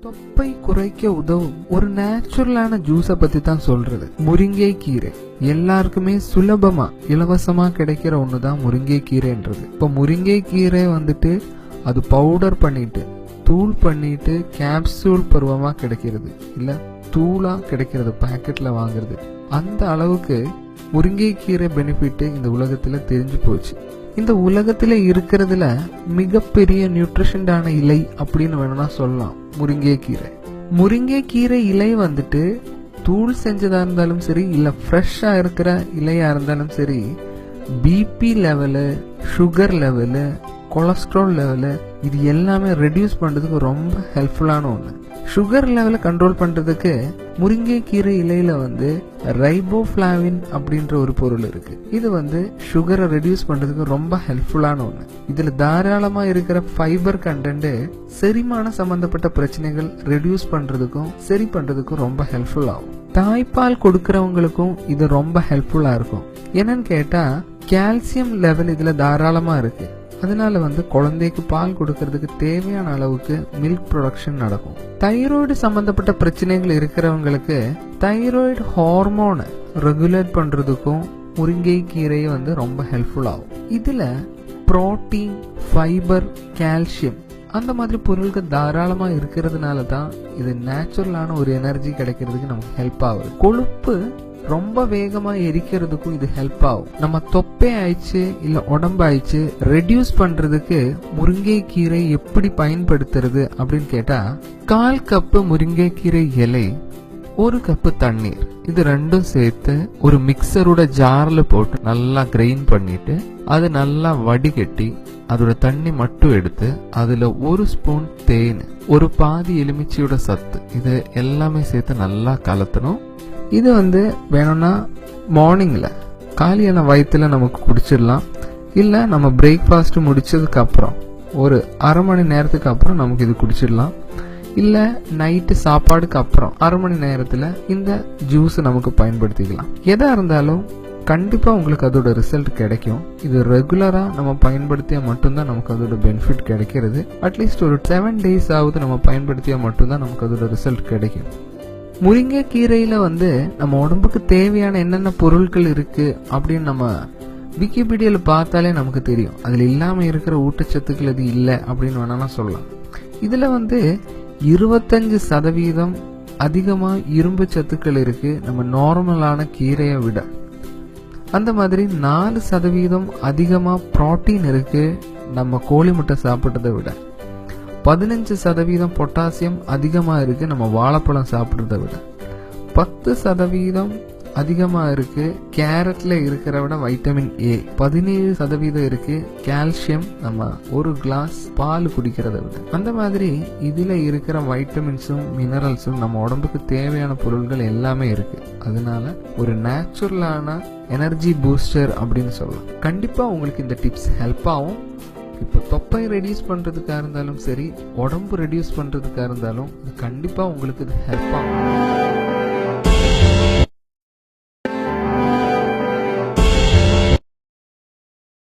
தொப்பை குறைக்க உதவும். ஒரு நேச்சுரலான ஜூஸை பத்தி தான் சொல்றது. முருங்கை கீரை. எல்லாருக்குமே சுலபமா இலவசமா கிடைக்கிற ஒண்ணுதான் முருங்கை கீரைன்றது. இப்ப முருங்கை கீரை வந்துட்டு அது பவுடர் பண்ணிட்டு தூள் பண்ணிட்டு கேப்சூல் பருவமா கிடைக்கிறது. இல்ல தூளா கிடைக்கிறது பாக்கெட்ல வாங்குறது. அந்த அளவுக்கு முருங்கைக்கீரை பெனிஃபிட் இந்த உலகத்துல தெரிஞ்சு போச்சு. இந்த உலகத்தில் இருக்கிறதுல மிகப்பெரிய நியூட்ரிஷன்டான இலை அப்படின்னு வேணும்னா சொல்லலாம். முருங்கைக்கீரை முருங்கைக்கீரை இலை வந்துட்டு தூள் செஞ்சதாக இருந்தாலும் சரி இல்லை ஃப்ரெஷ்ஷாக இருக்கிற இலையாக இருந்தாலும் சரி BP level sugar level cholesterol level இது எல்லாமே ரெடியூஸ் பண்ணுறதுக்கு ரொம்ப ஹெல்ப்ஃபுல்லான ஒன்று சுகர் லெவலை கண்ட்ரோல் பண்ணுறதுக்கு முருங்கைக்கீரை இலையில் வந்து ரைபோஃப்ளாவின் அப்படின்ற ஒரு பொருள் இருக்குது இது வந்து சுகரை ரெடியூஸ் பண்ணுறதுக்கு ரொம்ப ஹெல்ப்ஃபுல்லான ஒன்று இதில் தாராளமாக இருக்கிற ஃபைபர் கண்டென்ட்டு செரிமான சம்மந்தப்பட்ட பிரச்சனைகள் ரெடியூஸ் பண்ணுறதுக்கும் சரி பண்ணுறதுக்கும் ரொம்ப ஹெல்ப்ஃபுல் ஆகும். தாய்ப்பால் கொடுக்கறவங்களுக்கும் இது ரொம்ப ஹெல்ப்ஃபுல்லாக இருக்கும். என்னன்னு கேட்டால் கால்சியம் லெவல் இதில் தாராளமாக இருக்குது அதனால வந்து குழந்தைக்கு பால் கொடுக்கறதுக்கு தேவையான அளவுக்கு மில்க் ப்ரொடக்ஷன் நடக்கும். தைராய்டு சம்பந்தப்பட்ட பிரச்சனைகள் இருக்கிறவங்களுக்கு தைராய்டு ஹார்மோனை ரெகுலேட் பண்ணுறதுக்கும் முருங்கை கீரை வந்து ரொம்ப ஹெல்ப்ஃபுல் ஆகும். இதில் புரோட்டீன் ஃபைபர் கால்சியம் அந்த மாதிரி பொருட்கள் தாராளமாக இருக்கிறதுனால தான் இது நேச்சுரலான ஒரு எனர்ஜி கிடைக்கிறதுக்கு நமக்கு ஹெல்ப் ஆகுது. கொழுப்பு ரொம்ப வேகமாக எரிக்கிறதுக்கும் இது ஹெல்ப் ஆகும். நம்ம தொப்பை ஆயிடுச்சு இல்லை உடம்பு ஆயிடுச்சு ரெடியூஸ் பண்ணுறதுக்கு முருங்கை கீரை எப்படி பயன்படுத்துறது அப்படின்னு கேட்டால் கால் கப்பு முருங்கை கீரை இலை ஒரு கப்பு தண்ணீர். இது ரெண்டும் சேர்த்து ஒரு மிக்சரோட ஜாரில் போட்டு நல்லா கிரைண்ட் பண்ணிட்டு அது நல்லா வடிகட்டி அதோட தண்ணி மட்டும் எடுத்து அதுல ஒரு ஸ்பூன் தேன் ஒரு பாதி எலுமிச்சையோட சத்து இது எல்லாமே சேர்த்து நல்லா கலத்தணும். இது வந்து வேணும்னா மார்னிங்கில் காலியான வயிற்றுல நமக்கு குடிச்சிடலாம். இல்லை நம்ம பிரேக்ஃபாஸ்ட் முடிச்சதுக்கு அப்புறம் ஒரு அரை மணி நேரத்துக்கு அப்புறம் நமக்கு இது குடிச்சிடலாம். இல்லை நைட்டு சாப்பாடுக்கு அப்புறம் அரை மணி நேரத்தில் இந்த ஜூஸ் நமக்கு பயன்படுத்திக்கலாம். எதாக இருந்தாலும் கண்டிப்பாக உங்களுக்கு அதோட ரிசல்ட் கிடைக்கும். இது ரெகுலராக நம்ம பயன்படுத்தியா மட்டும்தான் நமக்கு அதோட பெனிஃபிட் கிடைக்கிறது. அட்லீஸ்ட் ஒரு செவன் டேஸ் ஆகுது நம்ம பயன்படுத்தியா மட்டும்தான் நமக்கு அதோட ரிசல்ட் கிடைக்கும். முருங்கை கீரையில் வந்து நம்ம உடம்புக்கு தேவையான என்னென்ன பொருட்கள் இருக்குது அப்படின்னு நம்ம விக்கிபீடியாவில் பார்த்தாலே நமக்கு தெரியும். அதில் இல்லாமல் இருக்கிற ஊட்டச்சத்துக்கள் அது இல்லை அப்படின்னு வேணா சொல்லலாம். இதில் வந்து இருபத்தஞ்சு சதவீதம் அதிகமாக இரும்பு சத்துக்கள் இருக்குது நம்ம நார்மலான கீரையை விட. அந்த மாதிரி நாலு சதவீதம் அதிகமாக புரோட்டீன் இருக்கு நம்ம கோழி முட்டை சாப்பிட்டதை விட. பதினஞ்சு சதவீதம் பொட்டாசியம் அதிகமா இருக்கு நம்ம வாழைப்பழம் சாப்பிட்றத விட. பத்து சதவீதம் அதிகமாக இருக்கு. கேரட்ல இருக்கிற விட வைட்டமின் ஏ பதினேழு சதவீதம் இருக்கு. கால்சியம் நம்ம ஒரு கிளாஸ் பால் குடிக்கிறத விட. அந்த மாதிரி இதுல இருக்கிற வைட்டமின்ஸும் மினரல்ஸும் நம்ம உடம்புக்கு தேவையான பொருள்கள் எல்லாமே இருக்கு. அதனால ஒரு நேச்சுரலான எனர்ஜி பூஸ்டர் அப்படின்னு சொல்லலாம். கண்டிப்பா உங்களுக்கு இந்த டிப்ஸ் ஹெல்ப் ஆகும். இப்போ தொப்பை ரெடியூஸ் பண்ணுறதுக்காக இருந்தாலும் சரி உடம்பு ரெடியூஸ் பண்ணுறதுக்காக இருந்தாலும் கண்டிப்பாக கண்டிப்பா உங்களுக்கு இது ஹெல்ப் ஆகும்.